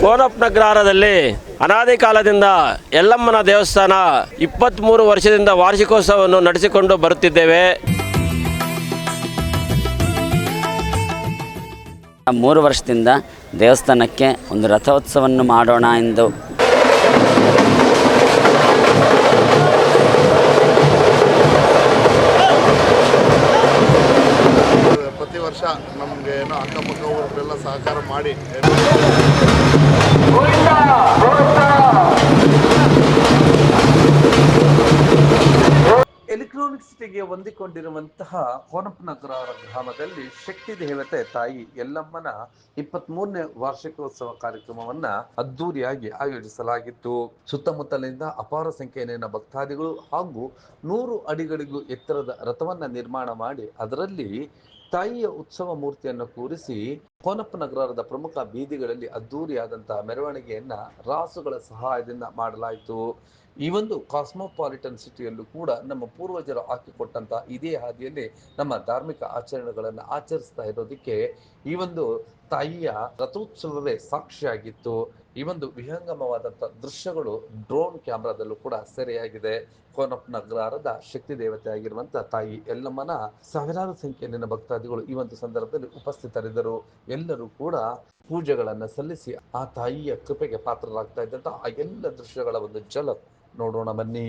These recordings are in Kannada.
ಕೋನಪ್ನಗ್ರಹಾರದಲ್ಲಿ ಅನಾದಿ ಕಾಲದಿಂದ ಯಲ್ಲಮ್ಮನ ದೇವಸ್ಥಾನ ಇಪ್ಪತ್ತ್ಮೂರು ವರ್ಷದಿಂದ ವಾರ್ಷಿಕೋತ್ಸವವನ್ನು ನಡೆಸಿಕೊಂಡು ಬರುತ್ತಿದ್ದೇವೆ. ಮೂರು ವರ್ಷದಿಂದ ದೇವಸ್ಥಾನಕ್ಕೆ ಒಂದು ರಥೋತ್ಸವವನ್ನು ಮಾಡೋಣ ಎಂದು ಸಹಕಾರ ಮಾಡಿ. ಎಲೆಕ್ಟ್ರಾನಿಕ್ ಸಿಟಿಗೆ ಹೊಂದಿಕೊಂಡಿರುವಂತಹ ಕೋನಪ್ಪನಗರ ಗ್ರಾಮದಲ್ಲಿ ಶಕ್ತಿ ದೇವತೆ ತಾಯಿ ಯಲ್ಲಮ್ಮನ ಇಪ್ಪತ್ತ್ ಮೂರನೇ ವಾರ್ಷಿಕೋತ್ಸವ ಕಾರ್ಯಕ್ರಮವನ್ನ ಅದ್ದೂರಿಯಾಗಿ ಆಯೋಜಿಸಲಾಗಿತ್ತು. ಸುತ್ತಮುತ್ತಲಿನ ಅಪಾರ ಸಂಖ್ಯೆಯ ಭಕ್ತಾದಿಗಳು ಹಾಗೂ ನೂರು ಅಡಿಗಳಿಗೂ ಎತ್ತರದ ರಥವನ್ನ ನಿರ್ಮಾಣ ಮಾಡಿ ಅದರಲ್ಲಿ ತಾಯಿಯ ಉತ್ಸವ ಮೂರ್ತಿಯನ್ನು ಕೂರಿಸಿ ಕೋನಪ್ಪನಗರದ ಪ್ರಮುಖ ಬೀದಿಗಳಲ್ಲಿ ಅದ್ದೂರಿಯಾದಂತಹ ಮೆರವಣಿಗೆಯನ್ನ ರಾಸುಗಳ ಸಹಾಯದಿಂದ ಮಾಡಲಾಯಿತು. ಈ ಒಂದು ಕಾಸ್ಮೋಪಾಲಿಟನ್ ಸಿಟಿಯಲ್ಲೂ ಕೂಡ ನಮ್ಮ ಪೂರ್ವಜರು ಹಾಕಿಕೊಟ್ಟಂತಹ ಇದೇ ಹಾದಿಯಲ್ಲಿ ನಮ್ಮ ಧಾರ್ಮಿಕ ಆಚರಣೆಗಳನ್ನು ಆಚರಿಸ್ತಾ ಇರೋದಕ್ಕೆ ಈ ಒಂದು ತಾಯಿಯ ರಥೋತ್ಸವವೇ ಸಾಕ್ಷಿಯಾಗಿತ್ತು. ಈ ಒಂದು ವಿಹಂಗಮವಾದಂಥ ದೃಶ್ಯಗಳು ಡ್ರೋನ್ ಕ್ಯಾಮ್ರಾದಲ್ಲೂ ಕೂಡ ಸೆರೆಯಾಗಿದೆ. ಕೋನಪ್ಪನಗರದ ಶಕ್ತಿ ದೇವತೆ ಆಗಿರುವಂತ ತಾಯಿ ಎಲ್ಲಮ್ಮನ ಸಾವಿರಾರು ಸಂಖ್ಯೆಯಲ್ಲಿನ ಭಕ್ತಾದಿಗಳು ಈ ಒಂದು ಸಂದರ್ಭದಲ್ಲಿ ಉಪಸ್ಥಿತರಿದ್ದರು. ಎಲ್ಲರೂ ಕೂಡ ಪೂಜೆಗಳನ್ನ ಸಲ್ಲಿಸಿ ಆ ತಾಯಿಯ ಕೃಪೆಗೆ ಪಾತ್ರರಾಗ್ತಾ ಇದ್ದಂತ ಆ ಎಲ್ಲ ದೃಶ್ಯಗಳ ಒಂದು ಝಲಕ್ ನೋಡೋಣ ಬನ್ನಿ.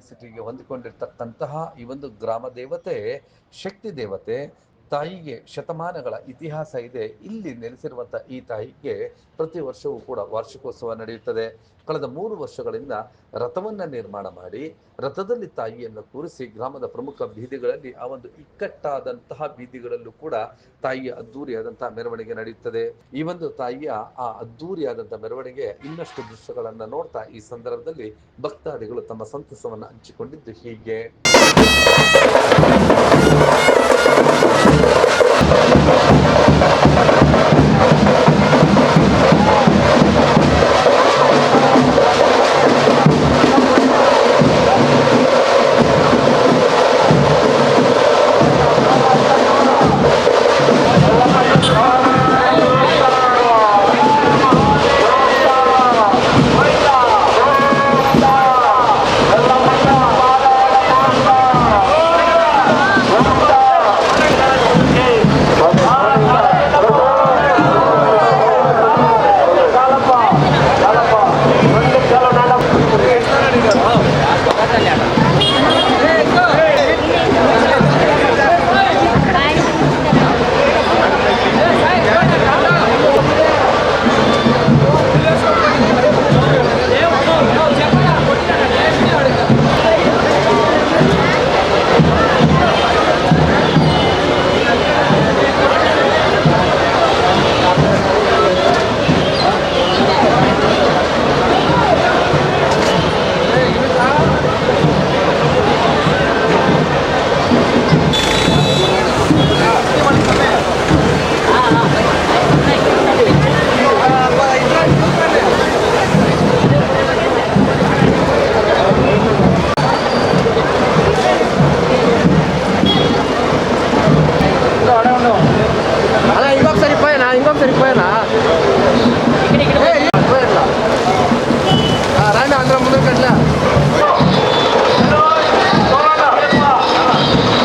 ಸಿಟಿಗೆ ಹೊಂದಿಕೊಂಡಿರ್ತಕ್ಕಂತಹ ಈ ಒಂದು ಗ್ರಾಮ ದೇವತೆ ಶಕ್ತಿ ದೇವತೆ ತಾಯಿಗೆ ಶತಮಾನಗಳ ಇತಿಹಾಸ ಇದೆ. ಇಲ್ಲಿ ನೆಲೆಸಿರುವಂತ ಈ ತಾಯಿಗೆ ಪ್ರತಿ ವರ್ಷವೂ ಕೂಡ ವಾರ್ಷಿಕೋತ್ಸವ ನಡೆಯುತ್ತದೆ. ಕಳೆದ ಮೂರು ವರ್ಷಗಳಿಂದ ರಥವನ್ನ ನಿರ್ಮಾಣ ಮಾಡಿ, ರಥದಲ್ಲಿ ತಾಯಿಯನ್ನು ಕೂರಿಸಿ ಗ್ರಾಮದ ಪ್ರಮುಖ ಬೀದಿಗಳಲ್ಲಿ ಆ ಒಂದು ಇಕ್ಕಟ್ಟಾದಂತಹ ಬೀದಿಗಳಲ್ಲೂ ಕೂಡ ತಾಯಿಯ ಅದ್ದೂರಿಯಾದಂತಹ ಮೆರವಣಿಗೆ ನಡೆಯುತ್ತದೆ. ಈ ಒಂದು ತಾಯಿಯ ಆ ಅದ್ದೂರಿಯಾದಂತಹ ಮೆರವಣಿಗೆ ಇನ್ನಷ್ಟು ದೃಶ್ಯಗಳನ್ನು ನೋಡ್ತಾ ಈ ಸಂದರ್ಭದಲ್ಲಿ ಭಕ್ತಾದಿಗಳು ತಮ್ಮ ಸಂತಸವನ್ನು ಹಂಚಿಕೊಂಡಿದ್ದು ಹೀಗೆ.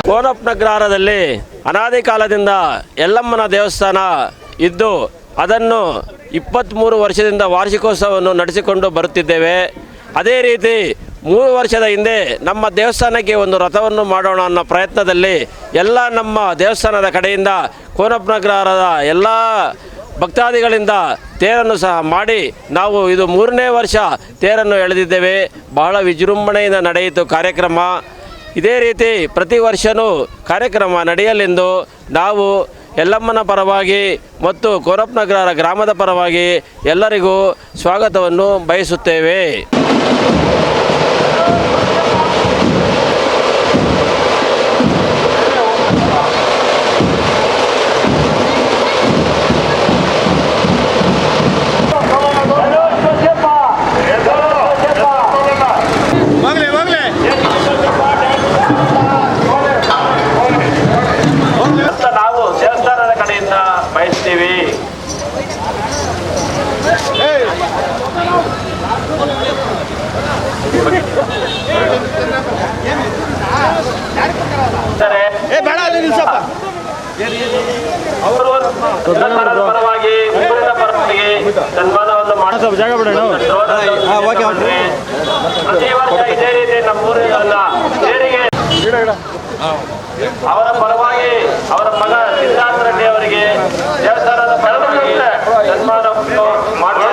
ಕೋನಪ್ಪನಗ್ರಹಾರದಲ್ಲಿ ಅನಾದಿ ಕಾಲದಿಂದ ಯಲ್ಲಮ್ಮನ ದೇವಸ್ಥಾನ ಇದ್ದು ಅದನ್ನು ಇಪ್ಪತ್ತ್ಮೂರು ವರ್ಷದಿಂದ ವಾರ್ಷಿಕೋತ್ಸವವನ್ನು ನಡೆಸಿಕೊಂಡು ಬರುತ್ತಿದ್ದೇವೆ. ಅದೇ ರೀತಿ ಮೂರು ವರ್ಷದ ಹಿಂದೆ ನಮ್ಮ ದೇವಸ್ಥಾನಕ್ಕೆ ಒಂದು ರಥವನ್ನು ಮಾಡೋಣ ಅನ್ನೋ ಪ್ರಯತ್ನದಲ್ಲಿ ಎಲ್ಲ ನಮ್ಮ ದೇವಸ್ಥಾನದ ಕಡೆಯಿಂದ ಕೋನಪ್ಪನಗ್ರಹಾರದ ಎಲ್ಲ ಭಕ್ತಾದಿಗಳಿಂದ ತೇರನ್ನು ಸಹ ಮಾಡಿ ನಾವು ಇದು ಮೂರನೇ ವರ್ಷ ತೇರನ್ನು ಎಳೆದಿದ್ದೇವೆ. ಬಹಳ ವಿಜೃಂಭಣೆಯಿಂದ ನಡೆಯಿತು ಕಾರ್ಯಕ್ರಮ. ಇದೇ ರೀತಿ ಪ್ರತಿ ವರ್ಷವೂ ಕಾರ್ಯಕ್ರಮ ನಡೆಯಲೆಂದು ನಾವು ಯಲ್ಲಮ್ಮನ ಪರವಾಗಿ ಮತ್ತು ಕೋರಪ್ಪನಗರ ಗ್ರಾಮದ ಪರವಾಗಿ ಎಲ್ಲರಿಗೂ ಸ್ವಾಗತವನ್ನು ಬಯಸುತ್ತೇವೆ. ಅವರು ಪರವಾಗಿ ಪರವಾಗಿ ಪ್ರತಿ ಇದೇ ರೀತಿ ದೇರಿಗೆ ಅವರ ಪರವಾಗಿ ಅವರ ಮಗ ಸಿದ್ಧಾರ್ಥ ರೆಡ್ಡಿ ಅವರಿಗೆ ದೇವಸ್ಥಾನದ ಪರವಾಗಿ ಮಾಡುತ್ತಿದ್ದೇವೆ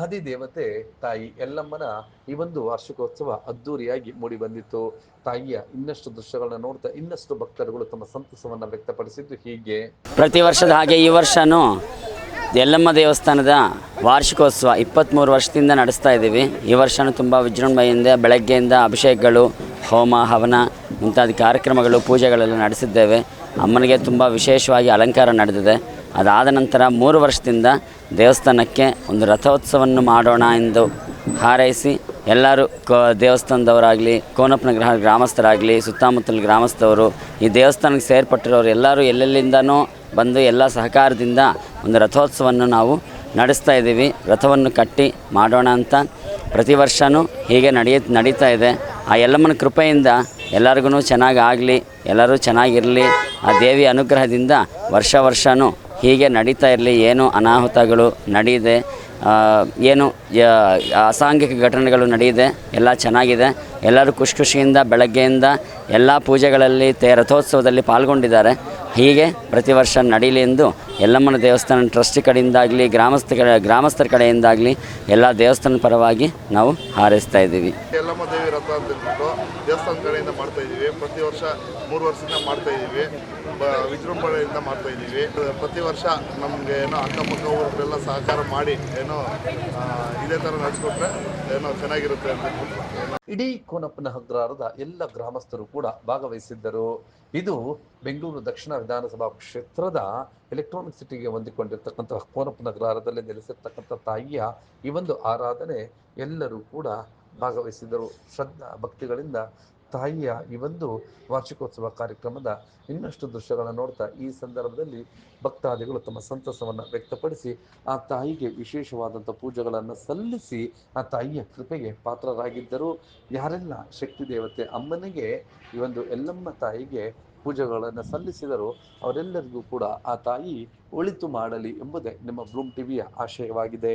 ಆದಿ ದೇವತೆ ತಾಯಿ ಎಲ್ಲಮ್ಮನ ಈ ಒಂದು ವಾರ್ಷಿಕೋತ್ಸವ ಅದ್ದೂರಿಯಾಗಿ ಮೂಡಿ ಬಂದಿತ್ತು. ತಾಯಿಯ ಇನ್ನಷ್ಟು ದೃಶ್ಯಗಳನ್ನ ನೋಡ್ತಾ ಇನ್ನಷ್ಟು ಭಕ್ತರುಗಳು ತಮ್ಮ ಸಂತಸವನ್ನ ವ್ಯಕ್ತಪಡಿಸಿದ್ದು ಹೀಗೆ. ಪ್ರತಿ ವರ್ಷದ ಹಾಗೆ ಈ ವರ್ಷನು ಎಲ್ಲಮ್ಮ ದೇವಸ್ಥಾನದ ವಾರ್ಷಿಕೋತ್ಸವ ಇಪ್ಪತ್ತ್ಮೂರು ವರ್ಷದಿಂದ ನಡೆಸ್ತಾ ಇದ್ದೀವಿ. ಈ ವರ್ಷನೂ ತುಂಬ ವಿಜೃಂಭಣೆಯಿಂದ ಬೆಳಗ್ಗೆಯಿಂದ ಅಭಿಷೇಕಗಳು, ಹೋಮ, ಹವನ ಮುಂತಾದ ಕಾರ್ಯಕ್ರಮಗಳು, ಪೂಜೆಗಳೆಲ್ಲ ನಡೆಸಿದ್ದೇವೆ. ಅಮ್ಮನಿಗೆ ತುಂಬ ವಿಶೇಷವಾಗಿ ಅಲಂಕಾರ ನಡೆದಿದೆ. ಅದಾದ ನಂತರ ಮೂರು ವರ್ಷದಿಂದ ದೇವಸ್ಥಾನಕ್ಕೆ ಒಂದು ರಥೋತ್ಸವವನ್ನು ಮಾಡೋಣ ಎಂದು ಹಾರೈಸಿ ಎಲ್ಲರೂ ಕ ದೇವಸ್ಥಾನದವರಾಗಲಿ ಕೋನಪ್ಪನ ಗ್ರಹ ಗ್ರಾಮಸ್ಥರಾಗಲಿ, ಸುತ್ತಮುತ್ತಲ ಗ್ರಾಮಸ್ಥವರು ಈ ದೇವಸ್ಥಾನಕ್ಕೆ ಸೇರ್ಪಟ್ಟಿರೋರು ಎಲ್ಲರೂ ಎಲ್ಲೆಲ್ಲಿಂದನೂ ಬಂದು ಎಲ್ಲ ಸಹಕಾರದಿಂದ ಒಂದು ರಥೋತ್ಸವವನ್ನು ನಾವು ನಡೆಸ್ತಾ ಇದ್ದೀವಿ. ರಥವನ್ನು ಕಟ್ಟಿ ಮಾಡೋಣ ಅಂತ ಪ್ರತಿ ವರ್ಷವೂ ಹೀಗೆ ನಡೆಯ, ನಡೀತಾ ಇದೆ. ಆ ಎಲ್ಲಮ್ಮನ ಕೃಪೆಯಿಂದ ಎಲ್ಲರಿಗೂ ಚೆನ್ನಾಗಿ ಆಗಲಿ, ಎಲ್ಲರೂ ಚೆನ್ನಾಗಿರಲಿ, ಆ ದೇವಿಯ ಅನುಗ್ರಹದಿಂದ ವರ್ಷ ವರ್ಷವೂ ಹೀಗೆ ನಡೀತಾ ಇರಲಿ, ಏನು ಅನಾಹುತಗಳು ನಡೆಯಿದೆ ಏನು ಅಸಾಂಘಿಕ ಘಟನೆಗಳು ನಡೆಯಿದೆ, ಎಲ್ಲ ಚೆನ್ನಾಗಿದೆ. ಎಲ್ಲರೂ ಖುಷಿ ಖುಷಿಯಿಂದ, ಬೆಳಗ್ಗೆಯಿಂದ ಎಲ್ಲ ಪೂಜೆಗಳಲ್ಲಿ ತೇ ರಥೋತ್ಸವದಲ್ಲಿ ಪಾಲ್ಗೊಂಡಿದ್ದಾರೆ. ಹೀಗೆ ಪ್ರತಿ ವರ್ಷ ನಡೀಲಿ ಎಂದು ಯಲ್ಲಮ್ಮನ ದೇವಸ್ಥಾನ ಟ್ರಸ್ಟ್ ಕಡೆಯಿಂದಾಗಲಿ, ಗ್ರಾಮಸ್ಥ ಕಡೆ, ಗ್ರಾಮಸ್ಥರ ಕಡೆಯಿಂದಾಗಲಿ ಎಲ್ಲ ದೇವಸ್ಥಾನದ ಪರವಾಗಿ ನಾವು ಹಾರೈಸ್ತಾ ಇದ್ದೀವಿ. ಯಲ್ಲಮ್ಮ ದೇವಿ ರಥ ಅಂತ ಹೇಳ್ಬಿಟ್ಟು ದೇವಸ್ಥಾನ ಕಡೆಯಿಂದ ಮಾಡ್ತಾ ಇದ್ದೀವಿ. ಪ್ರತಿ ವರ್ಷ ಮೂರು ವರ್ಷದಿಂದ ಮಾಡ್ತಾ ಇದ್ದೀವಿ. ವಿಜೃಂಭಣೆಯಿಂದ ಮಾಡ್ತಾ ಇದ್ದೀವಿ. ಪ್ರತಿ ವರ್ಷ ನಮಗೆ ಏನೋ ಅಕ್ಕಪಕ್ಕ ಊರವರೆಲ್ಲ ಸಹಕಾರ ಮಾಡಿ ಏನೋ ಇದೇ ಥರ ನಡೆಸ್ಕೊಟ್ರೆ ಏನೋ ಚೆನ್ನಾಗಿರುತ್ತೆ ಅಂತ ಇಡೀ ಕೋನಪ್ಪನ ಹಗ್ರಾರದ ಎಲ್ಲ ಗ್ರಾಮಸ್ಥರು ಕೂಡ ಭಾಗವಹಿಸಿದ್ದರು. ಇದು ಬೆಂಗಳೂರು ದಕ್ಷಿಣ ವಿಧಾನಸಭಾ ಕ್ಷೇತ್ರದ ಎಲೆಕ್ಟ್ರಾನಿಕ್ ಸಿಟಿಗೆ ಹೊಂದಿಕೊಂಡಿರ್ತಕ್ಕಂಥ ಕೋನಪ್ಪನ ಅಗ್ರಹಾರದಲ್ಲಿ ನೆಲೆಸಿರ್ತಕ್ಕಂಥ ತಾಯಿಯ ಈ ಒಂದು ಆರಾಧನೆ ಎಲ್ಲರೂ ಕೂಡ ಭಾಗವಹಿಸಿದರು ಶ್ರದ್ಧಾ ಭಕ್ತಿಗಳಿಂದ ತಾಯಿಯ ಈ ಒಂದು ವಾರ್ಷಿಕೋತ್ಸವ ಕಾರ್ಯಕ್ರಮದ ಇನ್ನಷ್ಟು ದೃಶ್ಯಗಳನ್ನು ನೋಡ್ತಾ ಈ ಸಂದರ್ಭದಲ್ಲಿ ಭಕ್ತಾದಿಗಳು ತಮ್ಮ ಸಂತಸವನ್ನು ವ್ಯಕ್ತಪಡಿಸಿ ಆ ತಾಯಿಗೆ ವಿಶೇಷವಾದಂಥ ಪೂಜೆಗಳನ್ನು ಸಲ್ಲಿಸಿ ಆ ತಾಯಿಯ ಕೃಪೆಗೆ ಪಾತ್ರರಾಗಿದ್ದರು. ಯಾರೆಲ್ಲ ಶಕ್ತಿ ದೇವತೆ ಅಮ್ಮನಿಗೆ ಈ ಒಂದು ಎಲ್ಲಮ್ಮ ತಾಯಿಗೆ ಪೂಜೆಗಳನ್ನು ಸಲ್ಲಿಸಿದರು ಅವರೆಲ್ಲರಿಗೂ ಕೂಡ ಆ ತಾಯಿ ಒಳಿತು ಮಾಡಲಿ ಎಂಬುದೇ ನಿಮ್ಮ ಬ್ಲೂಮ್ ಟಿವಿಯ ಆಶಯವಾಗಿದೆ.